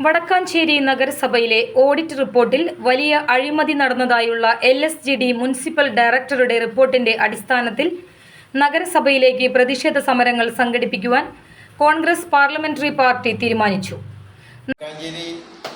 വടക്കാഞ്ചേരി നഗരസഭയിലെ ഓഡിറ്റ് റിപ്പോർട്ടിൽ വലിയ അഴിമതി നടന്നതായുള്ള L S G D municipal ഡയറക്ടറുടെ റിപ്പോർട്ടിന്റെ അടിസ്ഥാനത്തിൽ നഗരസഭയിലേക്ക് പ്രതിഷേധ സമരങ്ങൾ സംഘടിപ്പിക്കുവാൻ കോൺഗ്രസ് പാർലമെന്ററി പാർട്ടി തീരുമാനിച്ചു. വടക്കാഞ്ചേരി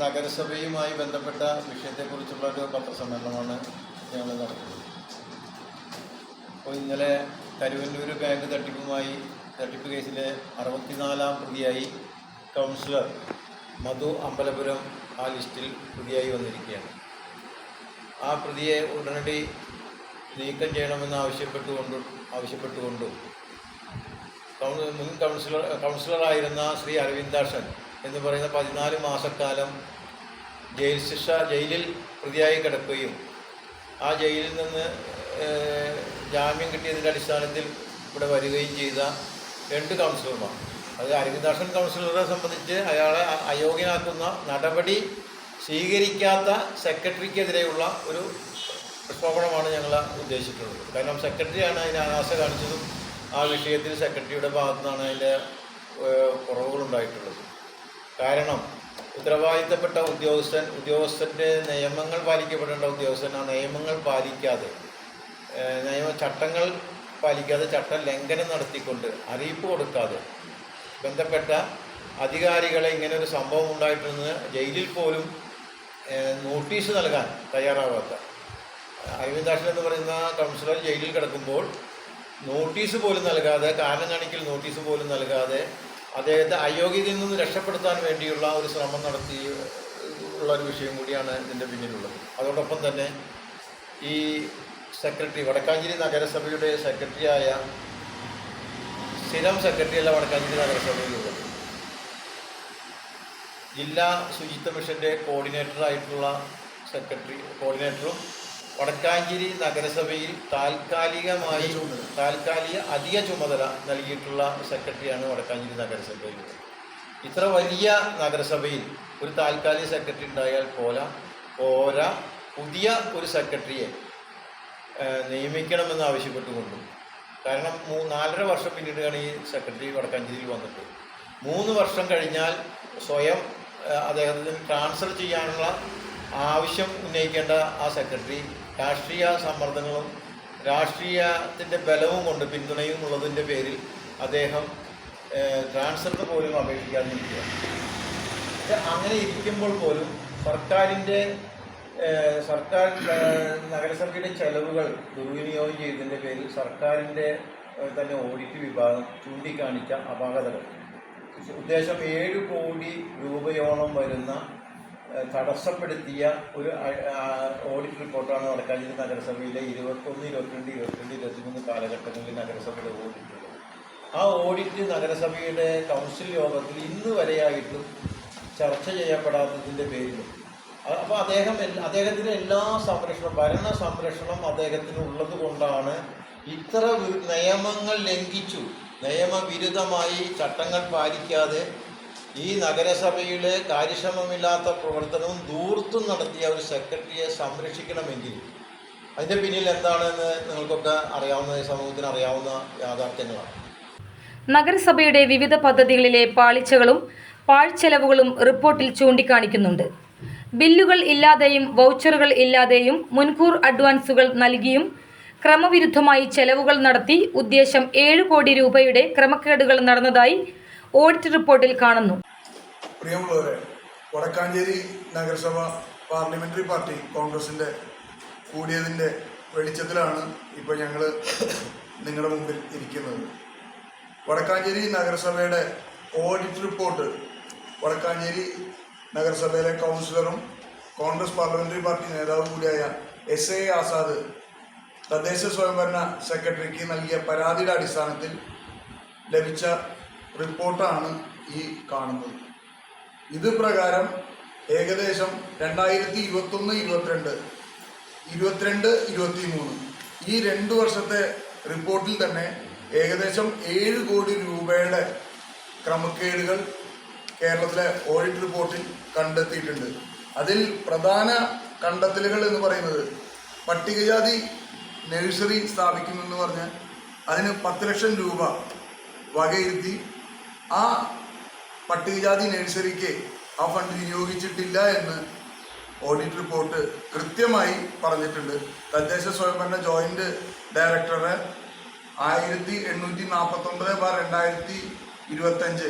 നഗരസഭയുമായി ബന്ധപ്പെട്ട വിഷയത്തെക്കുറിച്ചുള്ള ഒരു പത്രസമ്മേളനമാണ് ഞങ്ങൾ നടത്തുന്നത്. ഇന്നലെ കരുവന്നൂർ ബാങ്ക് തട്ടിപ്പുമായി തട്ടിപ്പ് കേസിലെ അറുപത്തിനാലാം പ്രതിയായി കൗൺസിലർ മധു അമ്പലപുരം ആ ലിസ്റ്റിൽ പ്രതിയായി വന്നിരിക്കുകയാണ്. ആ പ്രതിയെ ഉടനടി നീക്കം ചെയ്യണമെന്ന് ആവശ്യപ്പെട്ടുകൊണ്ടും ആവശ്യപ്പെട്ടുകൊണ്ടും. മുൻ കൗൺസിലർ കൗൺസിലറായിരുന്ന ശ്രീ അരവിന്ദാക്ഷൻ എന്ന് പറയുന്ന പതിനാല് മാസക്കാലം ജയിൽ ശിക്ഷ ജയിലിൽ പ്രതിയായി കിടക്കുകയും ആ ജയിലിൽ നിന്ന് ജാമ്യം കിട്ടിയതിന്റെ അടിസ്ഥാനത്തിൽ ഇവിടെ വരികയും ചെയ്ത രണ്ട് കൗൺസിലർമാർ. അത് അരവിന്ദാസൻ കൗൺസിലറെ സംബന്ധിച്ച് അയാളെ അയോഗ്യനാക്കുന്ന നടപടി സ്വീകരിക്കാത്ത സെക്രട്ടറിക്കെതിരെയുള്ള ഒരു പ്രക്ഷോഭണമാണ് ഞങ്ങൾ ഉദ്ദേശിച്ചിട്ടുള്ളത്. കാരണം സെക്രട്ടറിയാണ് അതിന് അനാശ കാണിച്ചതും ആ വിഷയത്തിൽ സെക്രട്ടറിയുടെ ഭാഗത്തു നിന്നാണ് അതിന്റെ കുറവുകളുണ്ടായിട്ടുള്ളത്. കാരണം ഉത്തരവാദിത്തപ്പെട്ട ഉദ്യോഗസ്ഥൻ ഉദ്യോഗസ്ഥന്റെ നിയമങ്ങൾ പാലിക്കപ്പെടേണ്ട ഉദ്യോഗസ്ഥൻ ആ നിയമങ്ങൾ പാലിക്കാതെ നിയമ ചട്ടങ്ങൾ പാലിക്കാതെ ചട്ടം ലംഘനം നടത്തിക്കൊണ്ട് അറിയിപ്പ് കൊടുക്കാതെ ബന്ധപ്പെട്ട അധികാരികളെ ഇങ്ങനെ ഒരു സംഭവം ഉണ്ടായിട്ടുണ്ട്. ജയിലിൽ പോലും നോട്ടീസ് നൽകാൻ തയ്യാറാവാത്ത. അരവിന്ദാക്ഷൻ എന്ന് പറയുന്ന കൗൺസിലർ ജയിലിൽ കിടക്കുമ്പോൾ നോട്ടീസ് പോലും നൽകാതെ കാരണം കാണിക്കൽ നോട്ടീസ് പോലും നൽകാതെ അദ്ദേഹത്തെ അയോഗ്യതയിൽ നിന്ന് രക്ഷപ്പെടുത്താൻ വേണ്ടിയുള്ള ഒരു ശ്രമം നടത്തി ഉള്ള ഒരു വിഷയം കൂടിയാണ് ഇതിന്റെ പിന്നിലുള്ളത്. അതോടൊപ്പം തന്നെ ഈ സെക്രട്ടറി വടക്കാഞ്ചേരി നഗരസഭയുടെ സെക്രട്ടറിയായ സ്ഥിരം സെക്രട്ടറിയല്ല വടക്കാഞ്ചേരി നഗരസഭയിലുള്ളത് ജില്ലാ ശുചിത്വ മിഷന്റെ കോർഡിനേറ്ററായിട്ടുള്ള സെക്രട്ടറി കോർഡിനേറ്ററും വടക്കാഞ്ചേരി നഗരസഭയിൽ താൽക്കാലികമായി താൽക്കാലിക അധിക ചുമതല നൽകിയിട്ടുള്ള സെക്രട്ടറിയാണ് വടക്കാഞ്ചേരി നഗരസഭയിൽ. ഇത്ര വലിയ നഗരസഭയിൽ ഒരു താൽക്കാലിക സെക്രട്ടറി ഉണ്ടായാൽ പോരാ. പോരാ. പുതിയ ഒരു സെക്രട്ടറിയെ നിയമിക്കണമെന്ന് ആവശ്യപ്പെട്ടുകൊണ്ടും. കാരണം മൂ നാലര വർഷം പിന്നീടാണ് ഈ സെക്രട്ടറി വടക്കാഞ്ചേരിയിൽ വന്നിട്ട്. മൂന്ന് വർഷം കഴിഞ്ഞാൽ സ്വയം അദ്ദേഹത്തിന് ട്രാൻസ്ഫർ ചെയ്യാനുള്ള ആവശ്യം ഉന്നയിക്കേണ്ട ആ സെക്രട്ടറി രാഷ്ട്രീയ സമ്മർദ്ദങ്ങളും രാഷ്ട്രീയത്തിന്റെ ബലവും കൊണ്ട് പിന്തുണയും ഉള്ളതിന്റെ പേരിൽ അദ്ദേഹം ട്രാൻസ്ഫറിന് പോലും അപേക്ഷിക്കാതിരിക്കുക പക്ഷെ അങ്ങനെ ഇരിക്കുമ്പോൾ പോലും സർക്കാരിന്റെ സർക്കാർ നഗരസഭയുടെ ചെലവുകൾ ദുർവിനിയോഗം ചെയ്തതിന്റെ പേരിൽ സർക്കാരിന്റെ തന്നെ ഓഡിറ്റ് വിഭാഗം ചൂണ്ടിക്കാണിച്ച അപാകതകൾ. ഉദ്ദേശം ഏഴ് കോടി രൂപയോളം വരുന്ന തടസ്സപ്പെടുത്തിയ ഒരു ഓഡിറ്റ് റിപ്പോർട്ടാണ് വടക്കാഞ്ചേരി നഗരസഭയിലെ ഇരുപത്തൊന്ന് ഇരുപത്തിരണ്ട് ഇരുപത്തിരണ്ട് ഇരുപത്തിമൂന്ന് കാലഘട്ടങ്ങളിൽ നഗരസഭയുടെ ഓഡിറ്റ്. ആ ഓഡിറ്റ് നഗരസഭയുടെ കൗൺസിൽ യോഗത്തിൽ ഇന്ന് വരെയായിട്ടും ചർച്ച ചെയ്യപ്പെടാത്തതിന്റെ പേരിലും അപ്പോൾ അദ്ദേഹം അദ്ദേഹത്തിന് എല്ലാ സംരക്ഷണം ഭരണ സംരക്ഷണം അദ്ദേഹത്തിന് ഉള്ളത് കൊണ്ടാണ് ഇത്ര നിയമങ്ങൾ ലംഘിച്ചു. നിയമവിരുദ്ധമായി ചട്ടങ്ങൾ പാലിക്കാതെ ഈ നഗരസഭയിലെ കാര്യക്ഷമമില്ലാത്ത പ്രവർത്തനവും ദൂർത്തും നടത്തിയ ഒരു സെക്രട്ടറിയെ സംരക്ഷിക്കണമെങ്കിൽ അതിന്റെ പിന്നിൽ എന്താണെന്ന് നിങ്ങൾക്കൊക്കെ അറിയാവുന്ന സമൂഹത്തിന് അറിയാവുന്ന യാഥാർത്ഥ്യങ്ങളാണ്. നഗരസഭയുടെ വിവിധ പദ്ധതികളിലെ പാളിച്ചകളും പാഴ്ചെലവുകളും റിപ്പോർട്ടിൽ ചൂണ്ടിക്കാണിക്കുന്നുണ്ട്. ബില്ലുകൾ ഇല്ലാതെയും വൗച്ചറുകൾ ഇല്ലാതെയും മുൻകൂർ അഡ്വാൻസുകൾ നൽകിയും ക്രമവിരുദ്ധമായി ചെലവുകൾ നടത്തി ഉദ്ദേശം ഏഴ് കോടി രൂപയുടെ ക്രമക്കേടുകൾ നടന്നതായി ഓഡിറ്റ് റിപ്പോർട്ടിൽ കാണുന്നു. പ്രിയമുള്ളവരെ വടക്കാഞ്ചേരി നഗരസഭ പാർലമെന്ററി പാർട്ടി കോൺഗ്രസിന്റെ കൂടിയതിന്റെ വെളിച്ചത്തിലാണ് ഇപ്പോൾ ഞങ്ങൾ നിങ്ങളുടെ മുമ്പിൽ ഇരിക്കുന്നത്. വടക്കാഞ്ചേരി നഗരസഭയുടെ ഓഡിറ്റ് റിപ്പോർട്ട് വടക്കാഞ്ചേരി നഗരസഭയിലെ കൗൺസിലറും കോൺഗ്രസ് പാർലമെന്ററി പാർട്ടി നേതാവും കൂടിയായ എസ് എ ആസാദ് തദ്ദേശ സ്വയംഭരണ സെക്രട്ടറിക്ക് നൽകിയ പരാതിയുടെ അടിസ്ഥാനത്തിൽ ലഭിച്ച റിപ്പോർട്ടാണ് ഈ കാണുന്നത്. ഇത് പ്രകാരം ഏകദേശം രണ്ടായിരത്തി ഇരുപത്തൊന്ന് ഇരുപത്തിരണ്ട് ഇരുപത്തിരണ്ട് ഇരുപത്തി മൂന്ന് ഈ രണ്ട് വർഷത്തെ റിപ്പോർട്ടിൽ തന്നെ ഏകദേശം ഏഴ് കോടി രൂപയുടെ ക്രമക്കേടുകൾ കേരളത്തിലെ ഓഡിറ്റ് റിപ്പോർട്ടിൽ കണ്ടെത്തിയിട്ടുണ്ട്. അതിൽ പ്രധാന കണ്ടെത്തലുകൾ എന്ന് പറയുന്നത് പട്ടികജാതി നഴ്സറി സ്ഥാപിക്കുമെന്ന് പറഞ്ഞ് അതിന് പത്ത് ലക്ഷം രൂപ വകയിരുത്തി ആ പട്ടികജാതി നഴ്സറിക്ക് ആ ഫണ്ട് വിനിയോഗിച്ചിട്ടില്ല എന്ന് ഓഡിറ്റ് റിപ്പോർട്ട് കൃത്യമായി പറഞ്ഞിട്ടുണ്ട്. തദ്ദേശ സ്വയംഭരണ ജോയിന്റ് ഡയറക്ടറെ ആയിരത്തി എണ്ണൂറ്റി നാൽപ്പത്തൊമ്പത് ബാർ രണ്ടായിരത്തി ഇരുപത്തഞ്ച്.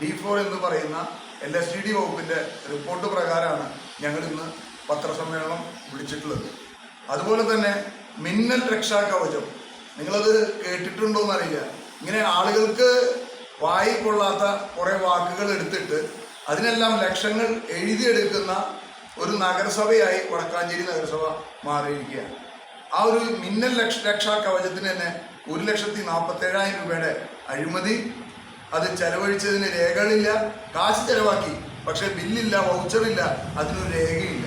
ഡി ഫോർ എന്ന് പറയുന്ന എൽ എസ് ഡി ഡി വകുപ്പിന്റെ റിപ്പോർട്ട് പ്രകാരമാണ് ഞങ്ങൾ ഇന്ന് പത്രസമ്മേളനം വിളിച്ചിട്ടുള്ളത്. അതുപോലെ തന്നെ മിന്നൽ രക്ഷാ കവചം. നിങ്ങളത് കേട്ടിട്ടുണ്ടോ എന്നറിയില്ല. ഇങ്ങനെ ആളുകൾക്ക് വായി കൊള്ളാത്ത കുറേ വാക്കുകൾ എടുത്തിട്ട് അതിനെല്ലാം ലക്ഷങ്ങൾ എഴുതിയെടുക്കുന്ന ഒരു നഗരസഭയായി വടക്കാഞ്ചേരി നഗരസഭ മാറിയിരിക്കുകയാണ്. ആ ഒരു മിന്നൽ ലക്ഷ രക്ഷാ കവചത്തിന് തന്നെ ഒരു ലക്ഷത്തി നാൽപ്പത്തേഴായിരം രൂപയുടെ അഴിമതി അത് ചെലവഴിച്ചതിന് രേഖകളില്ല. കാശ് ചെലവാക്കി പക്ഷെ ബില്ലില്ല വൗച്ചറില്ല അതിനൊരു രേഖയില്ല.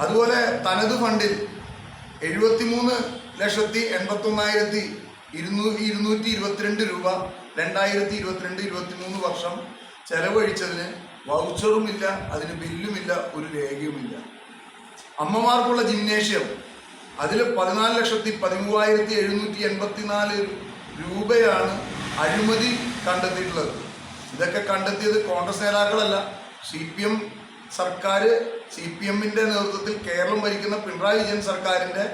അതുപോലെ തനത് ഫണ്ടിൽ എഴുപത്തിമൂന്ന് ലക്ഷത്തി എൺപത്തൊന്നായിരത്തി ഇരുന്നൂറ്റി ഇരുന്നൂറ്റി ഇരുപത്തിരണ്ട് രൂപ രണ്ടായിരത്തി ഇരുപത്തിരണ്ട് ഇരുപത്തിമൂന്ന് വർഷം ചെലവഴിച്ചതിന് വൗച്ചറുമില്ല അതിന് ബില്ലുമില്ല ഒരു രേഖയുമില്ല. അമ്മമാർക്കുള്ള ജിംനേഷ്യം അതിൽ പതിനാല് ലക്ഷത്തി പതിമൂവായിരത്തി എഴുന്നൂറ്റി എൺപത്തിനാല് രൂപയാണ് അഴിമതി കണ്ടെത്തിയിട്ടുള്ളത്. ഇതൊക്കെ കണ്ടെത്തിയത് കോൺഗ്രസ് നേതാക്കളല്ല. സി പി എം സർക്കാർ സി പി എമ്മിന്റെ നേതൃത്വത്തിൽ കേരളം ഭരിക്കുന്ന പിണറായി വിജയൻ സർക്കാരിന്റെ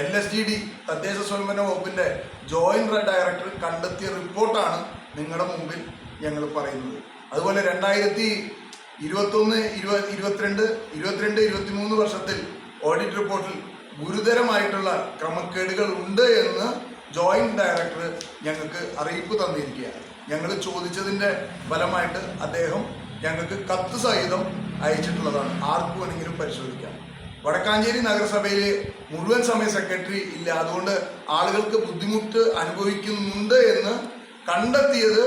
എൽ എസ് ഡി ഡി തദ്ദേശ സ്വയംഭരണ വകുപ്പിന്റെ ജോയിന്റ് ഡയറക്ടർ കണ്ടെത്തിയ റിപ്പോർട്ടാണ് നിങ്ങളുടെ മുമ്പിൽ ഞങ്ങൾ പറയുന്നത്. അതുപോലെ രണ്ടായിരത്തി ഇരുപത്തൊന്ന് ഇരുപത് ഇരുപത്തിരണ്ട് ഇരുപത്തിരണ്ട് ഇരുപത്തിമൂന്ന് വർഷത്തിൽ ഓഡിറ്റ് റിപ്പോർട്ടിൽ ഗുരുതരമായിട്ടുള്ള ക്രമക്കേടുകൾ ഉണ്ട് എന്ന് ജോയിന്റ് ഡയറക്ടർ ഞങ്ങൾക്ക് അറിയിപ്പ് തന്നിരിക്കുകയാണ്. ഞങ്ങൾ ചോദിച്ചതിന്റെ ഫലമായിട്ട് അദ്ദേഹം ഞങ്ങൾക്ക് കത്ത് സഹിതം അയച്ചിട്ടുള്ളതാണ്. ആർക്കു വേണമെങ്കിലും പരിശോധിക്കാം. വടക്കാഞ്ചേരി നഗരസഭയിൽ മുഴുവൻ സമയ സെക്രട്ടറി ഇല്ല. അതുകൊണ്ട് ആളുകൾക്ക് ബുദ്ധിമുട്ട് അനുഭവിക്കുന്നുണ്ട് എന്ന് കണ്ടെത്തിയത്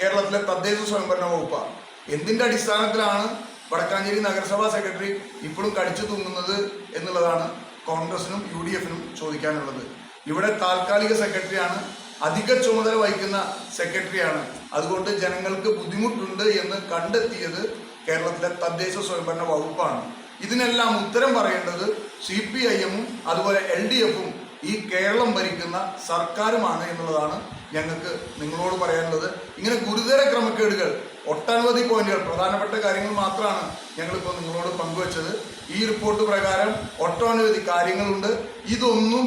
കേരളത്തിലെ തദ്ദേശ സ്വയംഭരണ വകുപ്പാണ്. എന്തിന്റെ അടിസ്ഥാനത്തിലാണ് വടക്കാഞ്ചേരി നഗരസഭാ സെക്രട്ടറി ഇപ്പോഴും കടിച്ചു തൂങ്ങുന്നത് എന്നുള്ളതാണ് കോൺഗ്രസിനും യു ഡി എഫിനും ചോദിക്കാനുള്ളത്. ഇവിടെ താൽക്കാലിക സെക്രട്ടറിയാണ്. അധിക ചുമതല വഹിക്കുന്ന സെക്രട്ടറിയാണ്. അതുകൊണ്ട് ജനങ്ങൾക്ക് ബുദ്ധിമുട്ടുണ്ട് എന്ന് കണ്ടെത്തിയത് കേരളത്തിലെ തദ്ദേശ സ്വയംഭരണ വകുപ്പാണ്. ഇതിനെല്ലാം ഉത്തരം പറയേണ്ടത് സി പി ഐ എമ്മും അതുപോലെ എൽ ഡി എഫും ഈ കേരളം ഭരിക്കുന്ന സർക്കാരുമാണ് എന്നുള്ളതാണ് ഞങ്ങൾക്ക് നിങ്ങളോട് പറയാനുള്ളത്. ഇങ്ങനെ ഗുരുതര ക്രമക്കേടുകൾ ഒട്ടനവധി പോയിന്റുകൾ പ്രധാനപ്പെട്ട കാര്യങ്ങൾ മാത്രമാണ് ഞങ്ങളിപ്പോൾ നിങ്ങളോട് പങ്കുവച്ചത്. ഈ റിപ്പോർട്ട് പ്രകാരം ഒട്ടനവധി കാര്യങ്ങളുണ്ട്. ഇതൊന്നും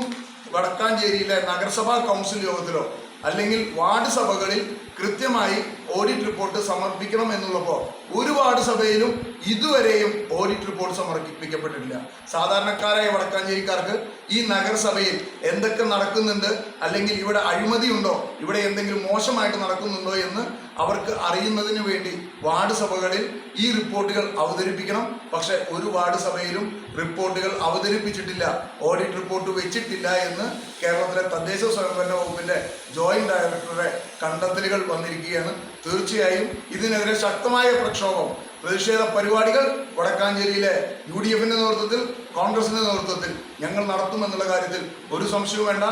വടക്കാഞ്ചേരിയിലെ നഗരസഭാ കൗൺസിൽ യോഗത്തിലോ അല്ലെങ്കിൽ വാർഡ് സഭകളിൽ കൃത്യമായി ഓഡിറ്റ് റിപ്പോർട്ട് സമർപ്പിക്കണം എന്നുള്ളപ്പോൾ ഒരു വാർഡ് സഭയിലും ഇതുവരെയും ഓഡിറ്റ് റിപ്പോർട്ട് സമർപ്പിക്കപ്പെട്ടിട്ടില്ല. സാധാരണക്കാരായ വടക്കാഞ്ചേരിക്കാർക്ക് ഈ നഗരസഭയിൽ എന്തൊക്കെ നടക്കുന്നുണ്ട് അല്ലെങ്കിൽ ഇവിടെ അഴിമതിയുണ്ടോ ഇവിടെ എന്തെങ്കിലും മോശമായിട്ട് നടക്കുന്നുണ്ടോ എന്ന് അവർക്ക് അറിയുന്നതിന് വേണ്ടി വാർഡ് സഭകളിൽ ഈ റിപ്പോർട്ടുകൾ അവതരിപ്പിക്കണം. പക്ഷെ ഒരു വാർഡ് സഭയിലും റിപ്പോർട്ടുകൾ അവതരിപ്പിച്ചിട്ടില്ല ഓഡിറ്റ് റിപ്പോർട്ട് വെച്ചിട്ടില്ല എന്ന് കേരളത്തിലെ തദ്ദേശ സ്വയംഭരണ വകുപ്പിന്റെ ജോയിന്റ് ഡയറക്ടറുടെ കണ്ടെത്തലുകൾ വന്നിരിക്കുകയാണ്. തീർച്ചയായും ഇതിനെതിരെ ശക്തമായ പ്രക്ഷോഭം പ്രതിഷേധ പരിപാടികൾ വടക്കാഞ്ചേരിയിലെ യു ഡി എഫിന്റെ നേതൃത്വത്തിൽ കോൺഗ്രസിന്റെ നേതൃത്വത്തിൽ ഞങ്ങൾ നടത്തുമെന്നുള്ള കാര്യത്തിൽ ഒരു സംശയവും വേണ്ട.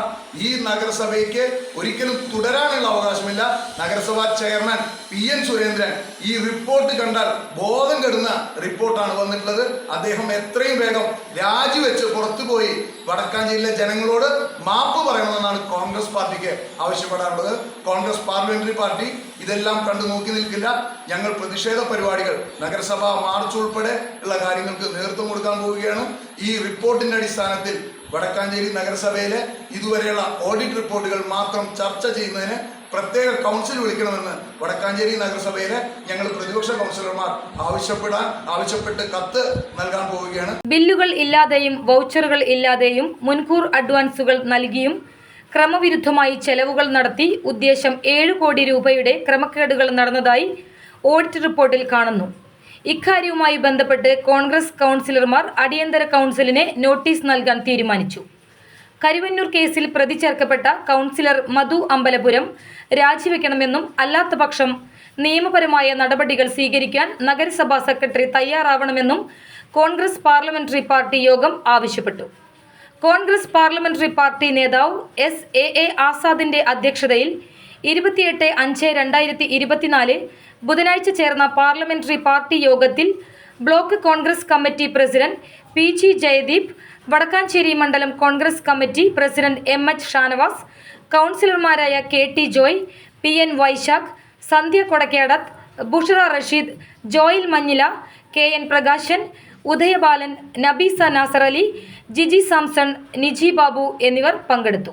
ഈ നഗരസഭയ്ക്ക് ഒരിക്കലും തുടരാനുള്ള അവകാശമില്ല. നഗരസഭാ ചെയർമാൻ പി എൻ സുരേന്ദ്രൻ ഈ റിപ്പോർട്ട് കണ്ടാൽ ബോധം കെടുന്ന റിപ്പോർട്ടാണ് വന്നിട്ടുള്ളത്. അദ്ദേഹം എത്രയും വേഗം രാജിവെച്ച് പുറത്തുപോയി വടക്കാഞ്ചേരിയിലെ ജനങ്ങളോട് മാപ്പ് പറയണമെന്നാണ് കോൺഗ്രസ് പാർട്ടിക്ക് ആവശ്യപ്പെടാറുള്ളത്. കോൺഗ്രസ് പാർലമെന്ററി പാർട്ടി ഇതെല്ലാം കണ്ടു നോക്കി നിൽക്കില്ല. ഞങ്ങൾ പ്രതിഷേധ പരിപാടികൾ നഗരസഭ മാർച്ച് ഉൾപ്പെടെ ഉള്ള കാര്യങ്ങൾക്ക് നേതൃത്വം കൊടുക്കാൻ പോവുകയാണ്. ഈ റിപ്പോർട്ടിന്റെ അടിസ്ഥാനത്തിൽ വടക്കാഞ്ചേരി നഗരസഭയിലെ ഇതുവരെയുള്ള ഓഡിറ്റ് റിപ്പോർട്ടുകൾ മാത്രം ചർച്ച ചെയ്യുന്നതിന് പ്രത്യേക കൗൺസിൽ വിളിക്കണമെന്ന് വടക്കാഞ്ചേരി നഗരസഭയിലെ ഞങ്ങൾ പ്രതിപക്ഷ കൗൺസിലർമാർ ആവശ്യപ്പെടാൻ ആവശ്യപ്പെട്ട് കത്ത് നൽകാൻ പോവുകയാണ്. ബില്ലുകൾ ഇല്ലാതെയും വൗച്ചറുകൾ ഇല്ലാതെയും മുൻകൂർ അഡ്വാൻസുകൾ നൽകിയും ക്രമവിരുദ്ധമായി ചെലവുകൾ നടത്തി ഉദ്ദേശം ഏഴ് കോടി രൂപയുടെ ക്രമക്കേടുകൾ നടന്നതായി ഓഡിറ്റ് റിപ്പോർട്ടിൽ കാണുന്നു. ഇക്കാര്യവുമായി ബന്ധപ്പെട്ട് കോൺഗ്രസ് കൗൺസിലർമാർ അടിയന്തര കൗൺസിലിനെ നോട്ടീസ് നൽകാൻ തീരുമാനിച്ചു. കരുവന്നൂർ കേസിൽ പ്രതി ചേർക്കപ്പെട്ട കൗൺസിലർ മധു അമ്പലപുരം രാജിവെക്കണമെന്നും അല്ലാത്തപക്ഷം നിയമപരമായ നടപടികൾ സ്വീകരിക്കാൻ നഗരസഭാ സെക്രട്ടറി തയ്യാറാവണമെന്നും കോൺഗ്രസ് പാർലമെന്ററി പാർട്ടി യോഗം ആവശ്യപ്പെട്ടു. കോൺഗ്രസ് പാർലമെന്ററി പാർട്ടി നേതാവ് എസ് എ എ ആസാദിന്റെ അധ്യക്ഷതയിൽ ഇരുപത്തിയെട്ട് അഞ്ച് രണ്ടായിരത്തി ഇരുപത്തിനാല്. ബുധനാഴ്ച ചേർന്ന പാർലമെന്ററി പാർട്ടി യോഗത്തിൽ block Congress committee president P G Jayadeep Vadakkanchery മണ്ഡലം Congress committee president M H Shanavas കൗൺസിലർമാരായ K T Joy P N Vaishakh Sandhya Kodakkedath Bushara Rasheed ജോയിൽ Manjila K N Prakashan Udayabalan Nabeesa Nasar Ali Jiji Samson Niji Babu എന്നിവർ പങ്കെടുത്തു.